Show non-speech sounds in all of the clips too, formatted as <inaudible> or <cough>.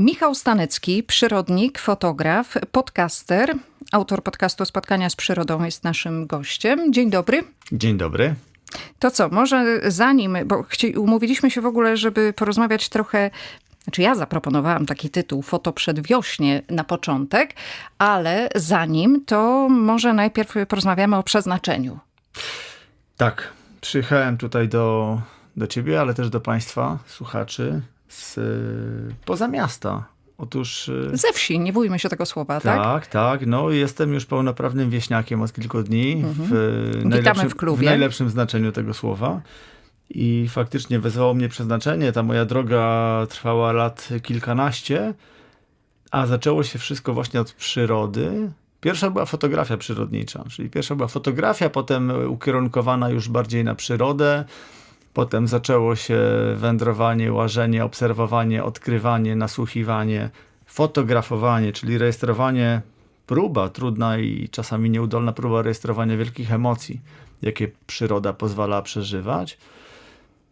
Michał Stanecki, przyrodnik, fotograf, podcaster, autor podcastu Spotkania z Przyrodą jest naszym gościem. Dzień dobry. Dzień dobry. To co, może zanim, bo chci, umówiliśmy się w ogóle, żeby porozmawiać trochę znaczy ja zaproponowałam taki tytuł Foto przedwiośnie na początek, ale zanim to może najpierw porozmawiamy o przeznaczeniu. Tak, przyjechałem tutaj do, do ciebie, ale też do państwa, słuchaczy z poza miasta. Otóż... y, Ze wsi, nie bójmy się tego słowa, tak? Tak, tak. No jestem już pełnoprawnym wieśniakiem od kilku dni. W, najlepszym, w klubie. w najlepszym znaczeniu tego słowa. I faktycznie wezwało mnie przeznaczenie. Ta moja droga trwała lat kilkanaście, a zaczęło się wszystko właśnie od przyrody. Pierwsza była fotografia przyrodnicza, czyli pierwsza była fotografia, potem ukierunkowana już bardziej na przyrodę. Potem zaczęło się wędrowanie, łażenie, obserwowanie, odkrywanie, nasłuchiwanie, fotografowanie, czyli rejestrowanie, próba, trudna i czasami nieudolna próba rejestrowania wielkich emocji, jakie przyroda pozwala przeżywać.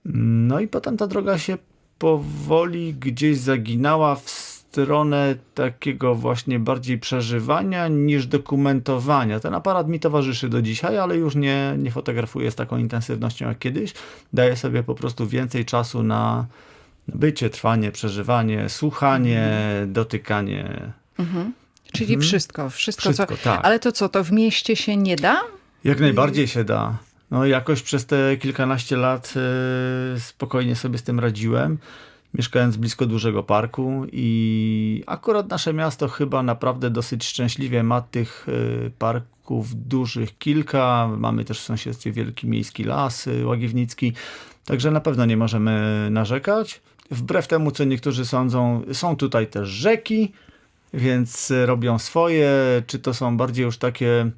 No i potem ta droga się powoli gdzieś zaginała w stronę takiego właśnie bardziej przeżywania niż dokumentowania. Ten aparat mi towarzyszy do dzisiaj, ale już nie, nie fotografuję z taką intensywnością jak kiedyś. Daję sobie po prostu więcej czasu na bycie, trwanie, przeżywanie, słuchanie, dotykanie. Czyli wszystko, wszystko, Wszystko, co... tak. Ale to co, to w mieście się nie da? Jak najbardziej się da. No jakoś przez te kilkanaście lat y, spokojnie sobie z tym radziłem. Mieszkając blisko dużego parku i akurat nasze miasto chyba naprawdę dosyć szczęśliwie ma tych y, parków dużych kilka. Mamy też w sąsiedztwie Wielki Miejski Las y, Łagiewnicki, także na pewno nie możemy narzekać. Wbrew temu, co niektórzy sądzą, są tutaj też rzeki, więc robią swoje. Czy to są bardziej już takie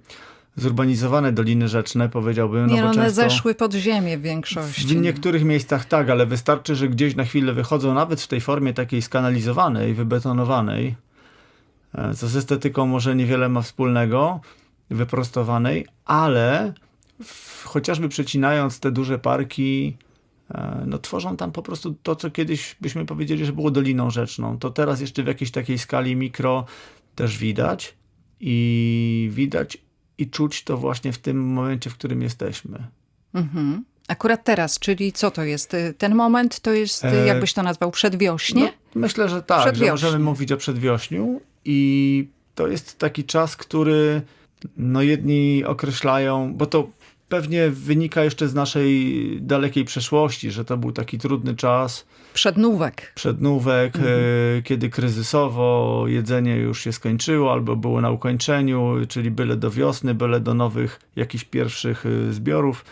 zurbanizowane doliny rzeczne, powiedziałbym. nie, no bo one często zeszły pod ziemię w większości. w niektórych miejscach tak, ale wystarczy, że gdzieś na chwilę wychodzą, nawet w tej formie takiej skanalizowanej, wybetonowanej, e, co z estetyką może niewiele ma wspólnego, wyprostowanej, ale w, chociażby przecinając te duże parki, e, no tworzą tam po prostu to, co kiedyś byśmy powiedzieli, że było doliną rzeczną. To teraz jeszcze w jakiejś takiej skali mikro też widać i widać i czuć to właśnie w tym momencie, w którym jesteśmy. Mhm. Akurat teraz, czyli co to jest? Y, Ten moment to jest, y, E, jakbyś to nazwał, przedwiośnie? No, myślę, że tak, że możemy mówić o przedwiośniu i to jest taki czas, który no jedni określają, bo to pewnie wynika jeszcze z naszej dalekiej przeszłości, że to był taki trudny czas, Przednówek. przednówek, e, kiedy kryzysowo jedzenie już się skończyło albo było na ukończeniu, czyli byle do wiosny, byle do nowych jakichś pierwszych e, zbiorów.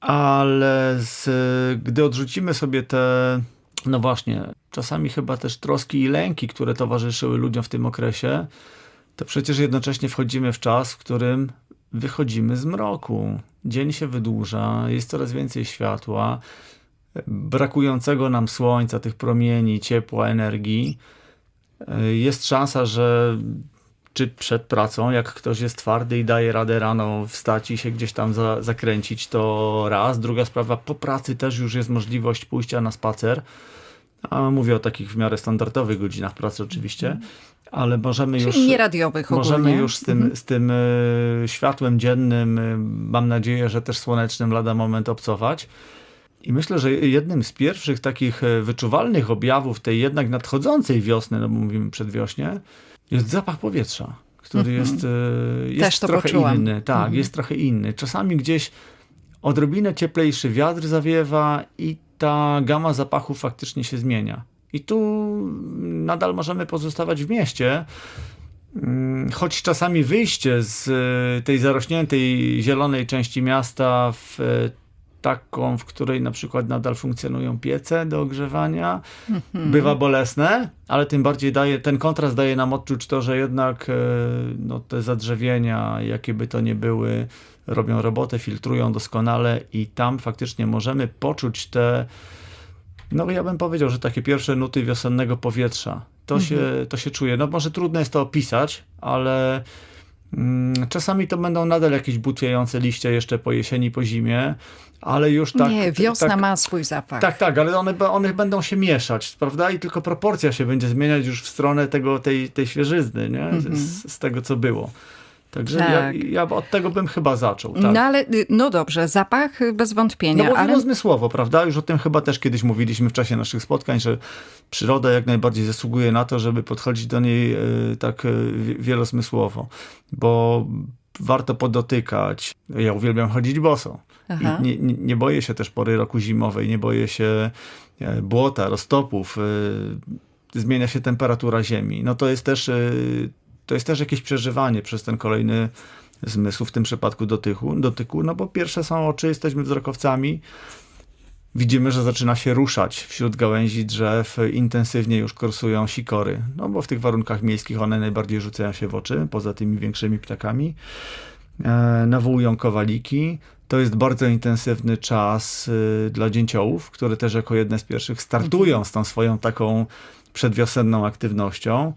Ale z, gdy odrzucimy sobie te, no właśnie, czasami chyba też troski i lęki, które towarzyszyły ludziom w tym okresie, to przecież jednocześnie wchodzimy w czas, w którym wychodzimy z mroku. Dzień się wydłuża, jest coraz więcej światła, brakującego nam słońca, tych promieni, ciepła, energii. Jest szansa, że czy przed pracą, jak ktoś jest twardy i daje radę rano wstać i się gdzieś tam za, zakręcić, to raz. Druga sprawa, po pracy też już jest możliwość pójścia na spacer. A mówię o takich w miarę standardowych godzinach pracy oczywiście, ale możemy już... Czyli nieradiowych Możemy już z tym, z tym y, światłem dziennym, y, mam nadzieję, że też słonecznym lada moment obcować. I myślę, że jednym z pierwszych takich y, wyczuwalnych objawów tej jednak nadchodzącej wiosny, no bo mówimy przedwiośnie, jest zapach powietrza, który jest, y, jest Też to trochę poczułam. inny. Tak, jest trochę inny. Czasami gdzieś odrobinę cieplejszy wiatr zawiewa i ta gama zapachów faktycznie się zmienia. I tu nadal możemy pozostawać w mieście, Mm, choć czasami wyjście z e, tej zarośniętej zielonej części miasta w e, taką, w której na przykład nadal funkcjonują piece do ogrzewania, bywa bolesne, ale tym bardziej daje, ten kontrast daje nam odczuć to, że jednak e, no, te zadrzewienia, jakie by to nie były, robią robotę, filtrują doskonale i tam faktycznie możemy poczuć te no ja bym powiedział, że takie pierwsze nuty wiosennego powietrza. To, się, to się czuje. No może trudno jest to opisać, ale Mm, Czasami to będą nadal jakieś butwiejące liście jeszcze po jesieni, po zimie, ale już tak... nie, wiosna tak, ma swój zapach. Tak, tak, ale one, one będą się mieszać, prawda? I tylko proporcja się będzie zmieniać już w stronę tego, tej, tej świeżyzny, nie? Z, z tego, co było. Także ja, Tak. ja od tego bym chyba zaczął. Tak. No ale, y, no dobrze, zapach y, bez wątpienia, No bo ale wielozmysłowo, prawda? Już o tym chyba też kiedyś mówiliśmy w czasie naszych spotkań, że przyroda jak najbardziej zasługuje na to, żeby podchodzić do niej e, tak wi- wielozmysłowo, bo warto podotykać. Ja uwielbiam chodzić boso. Nie, nie, nie boję się też pory roku zimowej, nie boję się e, błota, roztopów, zmienia się temperatura ziemi. No to jest też, to jest też jakieś przeżywanie przez ten kolejny zmysł, w tym przypadku dotyku, dotyku, no bo pierwsze są oczy, jesteśmy wzrokowcami, widzimy, że zaczyna się ruszać wśród gałęzi drzew, intensywnie już korsują sikory, no bo w tych warunkach miejskich one najbardziej rzucają się w oczy, poza tymi większymi ptakami. E, nawołują kowaliki. To jest bardzo intensywny czas y, dla dzięciołów, które też jako jedne z pierwszych startują z tą swoją taką przedwiosenną aktywnością.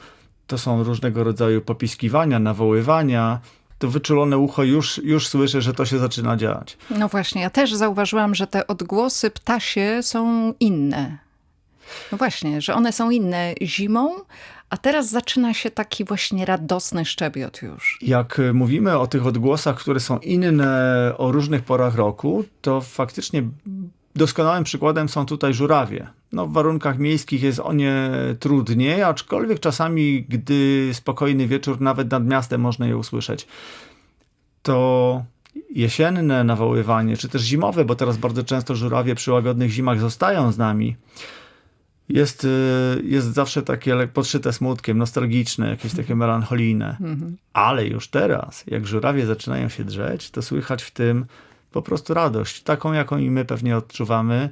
To są różnego rodzaju popiskiwania, nawoływania. To wyczulone ucho już, już słyszy, że to się zaczyna dziać. no właśnie, ja też zauważyłam, że te odgłosy ptasie są inne. No właśnie, że one są inne zimą, a teraz zaczyna się taki właśnie radosny szczebiot już. Jak y, mówimy o tych odgłosach, które są inne o różnych porach roku, to faktycznie doskonałym przykładem są tutaj żurawie. No, w warunkach miejskich jest o nie trudniej, aczkolwiek czasami, gdy spokojny wieczór, nawet nad miastem można je usłyszeć. To jesienne nawoływanie, czy też zimowe, bo teraz bardzo często żurawie przy łagodnych zimach zostają z nami, jest, y, jest zawsze takie podszyte smutkiem, nostalgiczne, jakieś takie melancholijne. Ale już teraz, jak żurawie zaczynają się drzeć, to słychać w tym po prostu radość, taką jaką i my pewnie odczuwamy.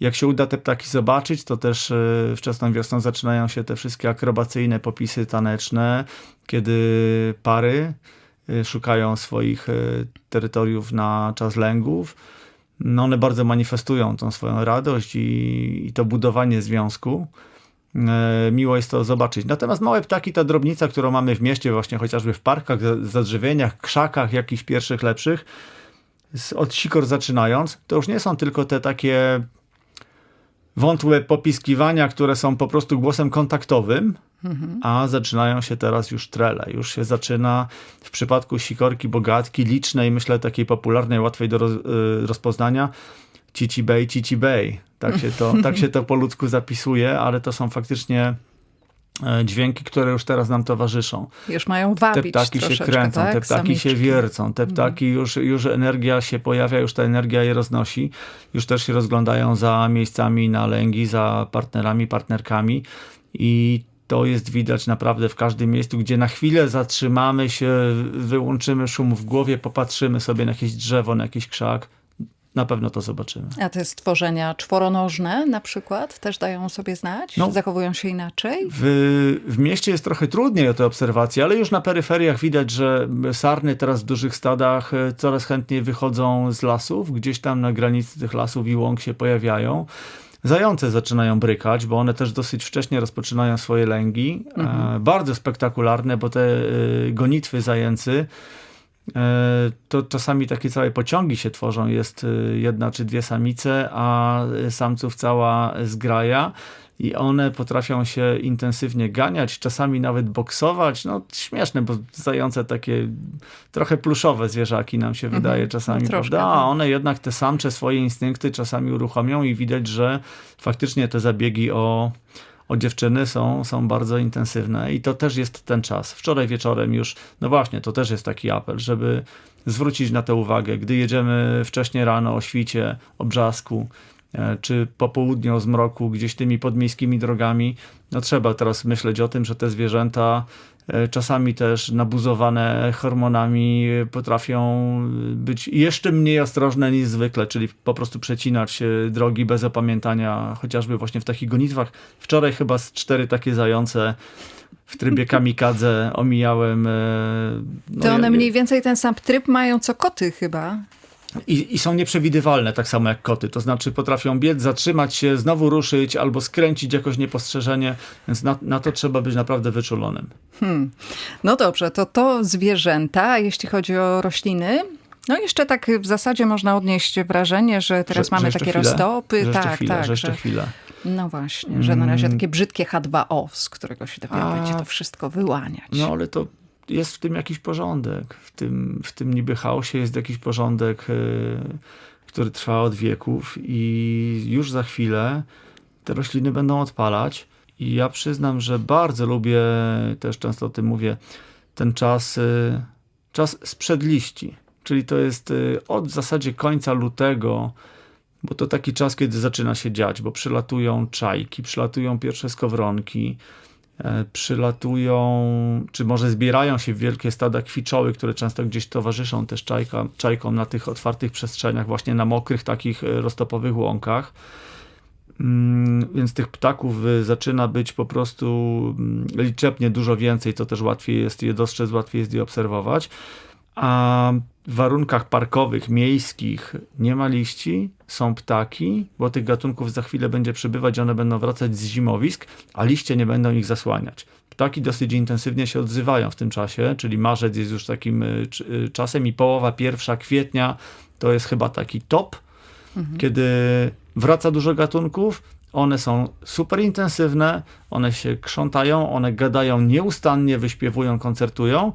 Jak się uda te ptaki zobaczyć, to też y, wczesną wiosną zaczynają się te wszystkie akrobacyjne popisy taneczne, kiedy pary y, szukają swoich y, terytoriów na czas lęgów. No one bardzo manifestują tą swoją radość i, i to budowanie związku. E, Miło jest to zobaczyć. Natomiast małe ptaki, ta drobnica, którą mamy w mieście, właśnie chociażby w parkach, za- zadrzewieniach, krzakach, jakichś pierwszych lepszych, od sikor zaczynając, to już nie są tylko te takie wątłe popiskiwania, które są po prostu głosem kontaktowym, a zaczynają się teraz już trele. Już się zaczyna w przypadku sikorki bogatki, licznej, myślę takiej popularnej, łatwej do roz, y, rozpoznania, cici bej, cici bej. Tak się, to, tak się to po ludzku zapisuje, ale to są faktycznie dźwięki, które już teraz nam towarzyszą. Już mają Te wabić ptaki się kręcą, tak? te ptaki się Samiczki. wiercą, te ptaki już, już energia się pojawia, już ta energia je roznosi, już też się rozglądają za miejscami na lęgi, za partnerami, partnerkami i to jest widać naprawdę w każdym miejscu, gdzie na chwilę zatrzymamy się, wyłączymy szum w głowie, popatrzymy sobie na jakieś drzewo, na jakiś krzak, na pewno to zobaczymy. A te stworzenia czworonożne na przykład też dają sobie znać? No. Zachowują się inaczej? W, w mieście jest trochę trudniej o te obserwacje, ale już na peryferiach widać, że sarny teraz w dużych stadach e, coraz chętniej wychodzą z lasów, gdzieś tam na granicy tych lasów i łąk się pojawiają. Zające zaczynają brykać, bo one też dosyć wcześnie rozpoczynają swoje lęgi. E, bardzo spektakularne, bo te e, gonitwy zajęcy e, to czasami takie całe pociągi się tworzą. Jest e, jedna czy dwie samice, a samców cała zgraja. I one potrafią się intensywnie ganiać, czasami nawet boksować. No śmieszne, bo zające takie trochę pluszowe zwierzaki nam się wydaje czasami, troszkę, prawda? A tak. one jednak te samcze swoje instynkty czasami uruchomią i widać, że faktycznie te zabiegi o, o dziewczyny są, są bardzo intensywne i to też jest ten czas. Wczoraj wieczorem już, no właśnie, to też jest taki apel, żeby zwrócić na to uwagę, gdy jedziemy wcześnie rano o świcie, o brzasku, e, czy po południu o zmroku, gdzieś tymi podmiejskimi drogami, no trzeba teraz myśleć o tym, że te zwierzęta czasami też nabuzowane hormonami e, potrafią być jeszcze mniej ostrożne niż zwykle, czyli po prostu przecinać e, drogi bez opamiętania, chociażby właśnie w takich gonitwach. Wczoraj chyba z cztery takie zające w trybie kamikadze omijałem. e, no To one mniej więcej ten sam tryb mają co koty chyba. I, I są nieprzewidywalne, tak samo jak koty. To znaczy potrafią biec, zatrzymać się, znowu ruszyć albo skręcić jakoś niepostrzeżenie, więc na, na to trzeba być naprawdę wyczulonym. No dobrze, to to zwierzęta, jeśli chodzi o rośliny. No jeszcze tak w zasadzie można odnieść wrażenie, że teraz Że- mamy że takie chwilę? roztopy. Że tak, chwilę, tak. że jeszcze chwilę. No właśnie, że na razie Mm. takie brzydkie H2O, z którego się dopiero A. będzie to wszystko wyłaniać. No ale to jest w tym jakiś porządek. W tym, w tym niby chaosie jest jakiś porządek, yy, który trwa od wieków i już za chwilę te rośliny będą odpalać. I ja przyznam, że bardzo lubię, też często o tym mówię, ten czas, yy, czas sprzed liści. Czyli to jest yy, od w zasadzie końca lutego, bo to taki czas, kiedy zaczyna się dziać, bo przylatują czajki, przylatują pierwsze skowronki, e, przylatują, czy może zbierają się w wielkie stada kwiczoły, które często gdzieś towarzyszą też czajka, czajkom na tych otwartych przestrzeniach, właśnie na mokrych takich e, roztopowych łąkach. Mm, Więc tych ptaków y, zaczyna być po prostu mm, liczebnie dużo więcej, to też łatwiej jest je dostrzec, łatwiej jest je obserwować. A warunkach parkowych, miejskich nie ma liści, są ptaki, bo tych gatunków za chwilę będzie przybywać, one będą wracać z zimowisk, a liście nie będą ich zasłaniać. Ptaki dosyć intensywnie się odzywają w tym czasie, czyli marzec jest już takim y, y, czasem i połowa pierwsza kwietnia to jest chyba taki top, kiedy wraca dużo gatunków, one są super intensywne, one się krzątają, one gadają nieustannie, wyśpiewują, koncertują,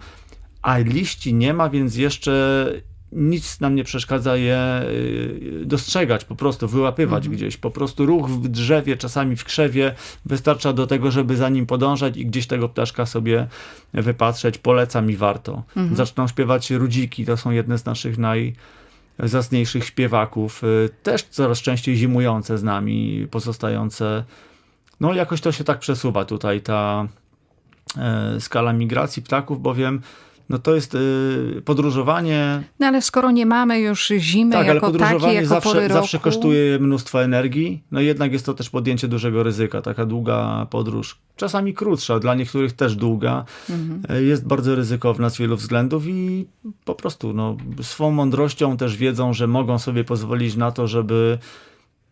a liści nie ma, więc jeszcze nic nam nie przeszkadza je y, dostrzegać, po prostu wyłapywać gdzieś. Po prostu ruch w drzewie, czasami w krzewie wystarcza do tego, żeby za nim podążać i gdzieś tego ptaszka sobie wypatrzeć. Polecam i warto. Zaczną śpiewać rudziki, to są jedne z naszych naj zacniejszych śpiewaków, y, też coraz częściej zimujące z nami, pozostające. No jakoś to się tak przesuwa tutaj ta e, skala migracji ptaków, bowiem no to jest y, podróżowanie. No ale skoro nie mamy już zimy Tak, ale jako takiej, podróżowanie jako zawsze, pory zawsze roku, kosztuje mnóstwo energii. No jednak jest to też podjęcie dużego ryzyka. Taka długa podróż, czasami krótsza, dla niektórych też długa, Mhm. jest bardzo ryzykowna z wielu względów i po prostu no, swą mądrością też wiedzą, że mogą sobie pozwolić na to, żeby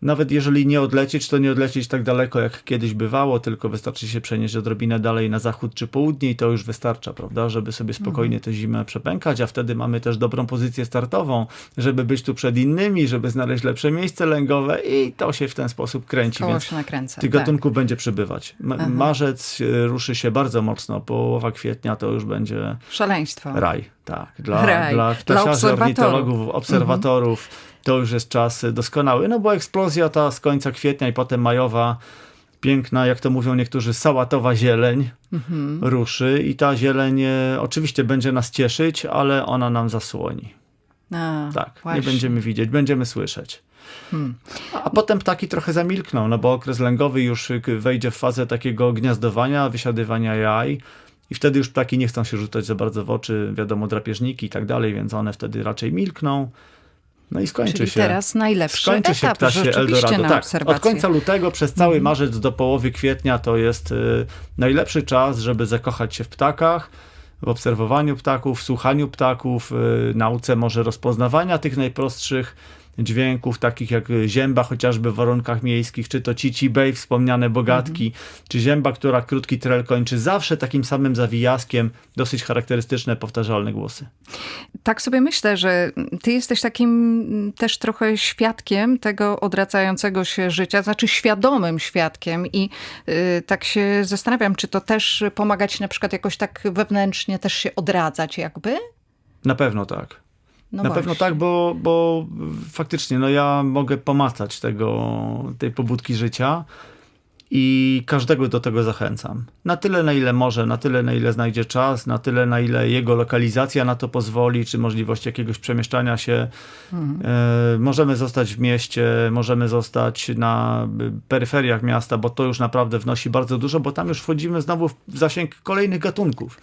nawet jeżeli nie odlecieć, to nie odlecieć tak daleko, jak kiedyś bywało, tylko wystarczy się przenieść odrobinę dalej na zachód czy południe i to już wystarcza, prawda, żeby sobie spokojnie tę zimę przepękać, a wtedy mamy też dobrą pozycję startową, żeby być tu przed innymi, żeby znaleźć lepsze miejsce lęgowe i to się w ten sposób kręci, koło więc się nakręca. tych tak. gatunków będzie przybywać. Ma- Aha. Marzec e, ruszy się bardzo mocno, połowa kwietnia to już będzie Szaleństwo. raj, tak. Dla, Raj. dla Dla obserwatorów. ornitologów, obserwatorów to już jest czas doskonały. No bo eksplozja ta z końca kwietnia i potem majowa, piękna, jak to mówią niektórzy, sałatowa zieleń Mhm. ruszy i ta zieleń e, oczywiście będzie nas cieszyć, ale ona nam zasłoni. A, Tak, właśnie. nie będziemy widzieć, będziemy słyszeć. Hmm. A potem ptaki trochę zamilkną, no bo okres lęgowy już wejdzie w fazę takiego gniazdowania, wysiadywania jaj i wtedy już ptaki nie chcą się rzucać za bardzo w oczy, wiadomo, drapieżniki i tak dalej, więc one wtedy raczej milkną. No i skończy Czyli się. teraz najlepszy Skończy się etap ptasie rzeczywiście Eldorado. na Tak, obserwację. od końca lutego przez cały marzec do połowy kwietnia to jest y, najlepszy czas, żeby zakochać się w ptakach, w obserwowaniu ptaków, w słuchaniu ptaków, y, nauce może rozpoznawania tych najprostszych dźwięków, takich jak zięba chociażby w warunkach miejskich, czy to cici bej, wspomniane bogatki, czy zięba, która krótki trel kończy zawsze takim samym zawijaskiem, dosyć charakterystyczne, powtarzalne głosy. Tak sobie myślę, że ty jesteś takim mm, też trochę świadkiem tego odracającego się życia, znaczy świadomym świadkiem i y, tak się zastanawiam, czy to też pomaga ci na przykład jakoś tak wewnętrznie też się odradzać jakby? Na pewno tak. No Na właśnie. pewno tak, bo, bo faktycznie no ja mogę pomacać tego, tej pobudki życia i każdego do tego zachęcam. Na tyle, na ile może, na tyle, na ile znajdzie czas, na tyle, na ile jego lokalizacja na to pozwoli, czy możliwość jakiegoś przemieszczania się. E, możemy zostać w mieście, możemy zostać na peryferiach miasta, bo to już naprawdę wnosi bardzo dużo, bo tam już wchodzimy znowu w zasięg kolejnych gatunków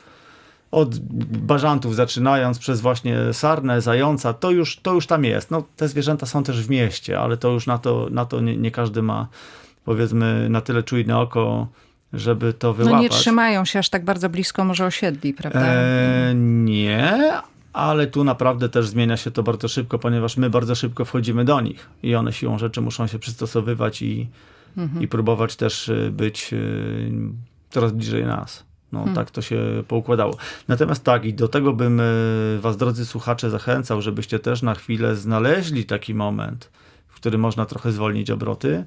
od bażantów zaczynając przez właśnie sarnę, zająca, to już, to już tam jest. No, te zwierzęta są też w mieście, ale to już na to, na to nie, nie każdy ma powiedzmy na tyle czujne oko, żeby to wyłapać. No nie trzymają się aż tak bardzo blisko może osiedli, prawda? E, nie, ale tu naprawdę też zmienia się to bardzo szybko, ponieważ my bardzo szybko wchodzimy do nich i one siłą rzeczy muszą się przystosowywać i, i próbować też y, być y, coraz bliżej nas. No, tak to się poukładało. Natomiast tak, i do tego bym y, was, drodzy słuchacze, zachęcał, żebyście też na chwilę znaleźli taki moment, w którym można trochę zwolnić obroty,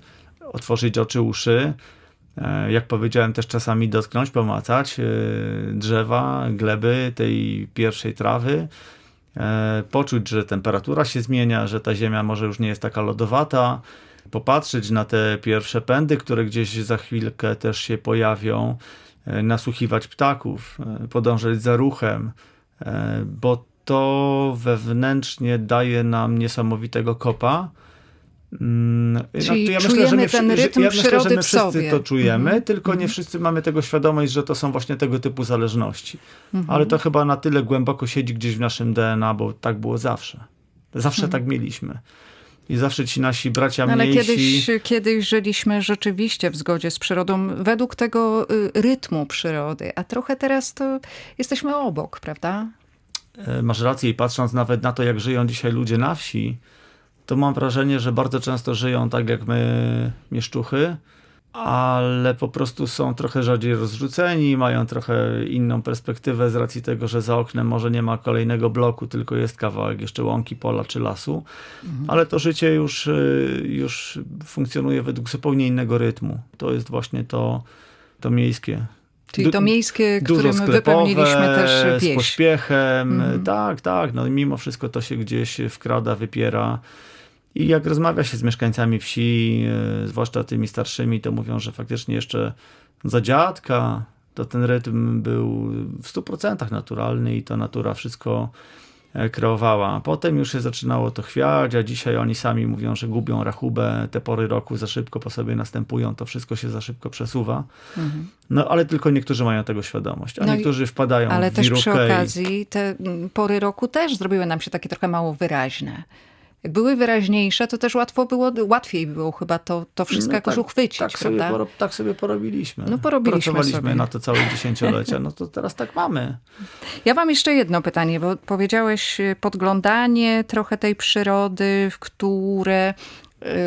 otworzyć oczy, uszy, e, jak powiedziałem, też czasami dotknąć, pomacać e, drzewa, gleby tej pierwszej trawy, e, poczuć, że temperatura się zmienia, że ta ziemia może już nie jest taka lodowata, popatrzeć na te pierwsze pędy, które gdzieś za chwilkę też się pojawią, e, nasłuchiwać ptaków, e, podążać za ruchem, e, bo to wewnętrznie daje nam niesamowitego kopa. Mm, Czyli no, czujemy my wszy- ten że- rytm ja myślę, że my wszyscy sobie. to czujemy, Mhm. tylko nie wszyscy mamy tego świadomość, że to są właśnie tego typu zależności. Mhm. Ale to chyba na tyle głęboko siedzi gdzieś w naszym DNA, bo tak było zawsze. Zawsze tak mieliśmy. I zawsze ci nasi bracia. No, ale mniejsi... kiedyś, kiedyś żyliśmy rzeczywiście w zgodzie z przyrodą, według tego y, rytmu przyrody, a trochę teraz to jesteśmy obok, prawda? E, Masz rację i patrząc nawet na to, jak żyją dzisiaj ludzie na wsi, to mam wrażenie, że bardzo często żyją tak jak my, mieszczuchy, ale po prostu są trochę rzadziej rozrzuceni, mają trochę inną perspektywę z racji tego, że za oknem może nie ma kolejnego bloku, tylko jest kawałek jeszcze łąki, pola czy lasu, ale to życie już, y, już funkcjonuje według zupełnie innego rytmu. To jest właśnie to, to miejskie. Czyli Du- to miejskie, Dużo którym sklepowe, wypełniliśmy też z pieśń. pośpiechem. Mhm. Tak, tak. No, mimo wszystko to się gdzieś wkrada, wypiera. I jak rozmawia się z mieszkańcami wsi, e, zwłaszcza tymi starszymi, to mówią, że faktycznie jeszcze za dziadka to ten rytm był w 100% naturalny i to natura wszystko e, kreowała. Potem już się zaczynało to chwiać, a dzisiaj oni sami mówią, że gubią rachubę, te pory roku za szybko po sobie następują, to wszystko się za szybko przesuwa. Mhm. No ale tylko niektórzy mają tego świadomość, a No niektórzy wpadają Ale w też przy wirukę i- okazji te mm, pory roku też zrobiły nam się takie trochę mało wyraźne. Jak były wyraźniejsze, to też łatwo było, łatwiej było chyba to, to wszystko No jakoś tak, uchwycić, tak sobie, poro, tak sobie porobiliśmy. No, porobiliśmy Pracowaliśmy sobie. na to całe dziesięciolecia, no to teraz tak mamy. Ja mam jeszcze jedno pytanie, bo powiedziałeś y, podglądanie trochę tej przyrody, w które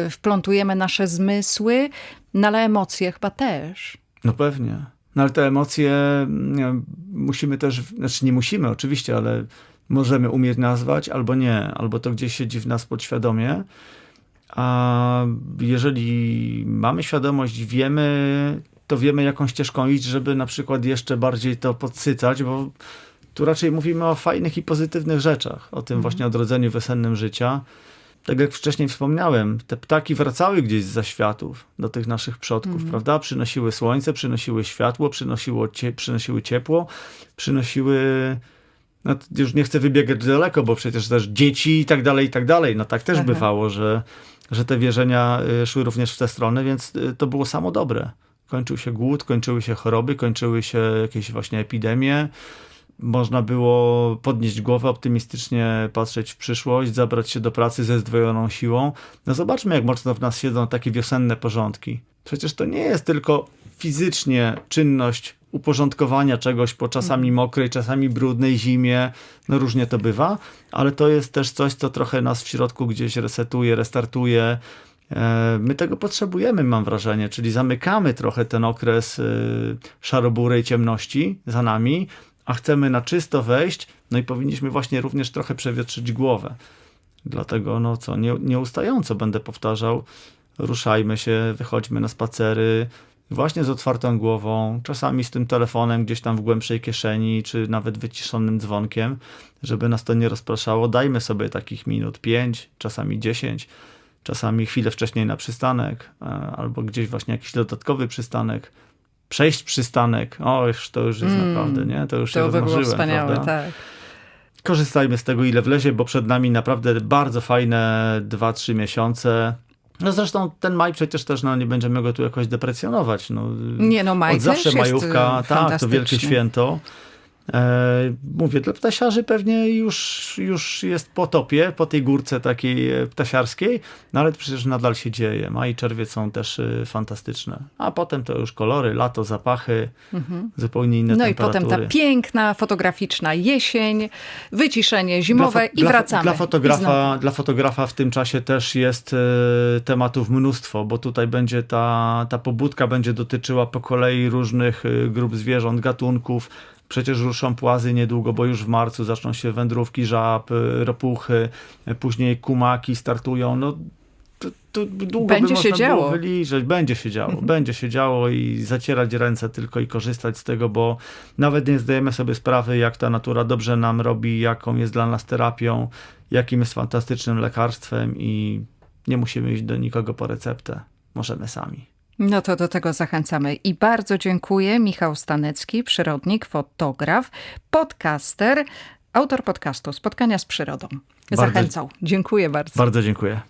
y, wplątujemy nasze zmysły, no ale emocje chyba też. No pewnie. No ale te emocje mm, musimy też, znaczy nie musimy oczywiście, ale możemy umieć nazwać albo nie, albo to gdzieś siedzi w nas podświadomie. A jeżeli mamy świadomość, wiemy, to wiemy jaką ścieżką iść, żeby na przykład jeszcze bardziej to podsycać, bo tu raczej mówimy o fajnych i pozytywnych rzeczach, o tym właśnie odrodzeniu wiosennym życia. Tak jak wcześniej wspomniałem, te ptaki wracały gdzieś z zaświatów do tych naszych przodków, prawda? Przynosiły słońce, przynosiły światło, przynosiło cie, przynosiły ciepło, przynosiły. No, już nie chcę wybiegać daleko, bo przecież też dzieci i tak dalej, i tak dalej. No tak też Aha. bywało, że, że te wierzenia y, szły również w tę stronę, więc y, to było samo dobre. Kończył się głód, kończyły się choroby, kończyły się jakieś właśnie epidemie. Można było podnieść głowę, optymistycznie patrzeć w przyszłość, zabrać się do pracy ze zdwojoną siłą. No zobaczmy, jak mocno w nas siedzą takie wiosenne porządki. Przecież to nie jest tylko fizycznie czynność uporządkowania czegoś po czasami mokrej, czasami brudnej zimie, no różnie to bywa, ale to jest też coś, co trochę nas w środku gdzieś resetuje, restartuje. E, My tego potrzebujemy, mam wrażenie, czyli zamykamy trochę ten okres y, szaroburej ciemności za nami, a chcemy na czysto wejść, no i powinniśmy właśnie również trochę przewietrzyć głowę. Dlatego, no co, nie, nieustająco będę powtarzał, ruszajmy się, wychodźmy na spacery, właśnie z otwartą głową, czasami z tym telefonem gdzieś tam w głębszej kieszeni, czy nawet wyciszonym dzwonkiem, żeby nas to nie rozpraszało. Dajmy sobie takich minut 5, czasami 10, czasami chwilę wcześniej na przystanek, e, albo gdzieś właśnie jakiś dodatkowy przystanek. Przejść przystanek, o, już to już jest Mm, naprawdę, nie? To już się To by było wspaniałe, prawda? tak. Korzystajmy z tego ile wlezie, bo przed nami naprawdę bardzo fajne 2-3 miesiące. No zresztą ten maj przecież też no, nie będziemy go tu jakoś deprecjonować. No, Nie no, maj Od zawsze majówka, y, tak, to wielkie święto. E, mówię, dla ptasiarzy pewnie już, już jest po topie, po tej górce takiej e, ptasiarskiej, no ale przecież nadal się dzieje. Maj i czerwiec są też e, fantastyczne. A potem to już kolory, lato, zapachy, zupełnie inne No i temperatury. potem ta piękna, fotograficzna jesień, wyciszenie zimowe fo- i wracamy. Dla I fotografa, dla fotografa w tym czasie też jest tematów mnóstwo, bo tutaj będzie ta, ta pobudka będzie dotyczyła po kolei różnych grup zwierząt, gatunków. Przecież ruszą płazy niedługo, bo już w marcu zaczną się wędrówki żab, e, ropuchy, e, później kumaki startują. No, to, to długo Będzie by się działo. wyliczać. Będzie się działo, <laughs> będzie się działo i zacierać ręce tylko i korzystać z tego, bo nawet nie zdajemy sobie sprawy, jak ta natura dobrze nam robi, jaką jest dla nas terapią, jakim jest fantastycznym lekarstwem i nie musimy iść do nikogo po receptę. Możemy sami. No to do tego zachęcamy. I bardzo dziękuję. Michał Stanecki, przyrodnik, fotograf, podcaster, autor podcastu Spotkania z przyrodą. Bardzo- Zachęcał. Dziękuję bardzo. Bardzo dziękuję.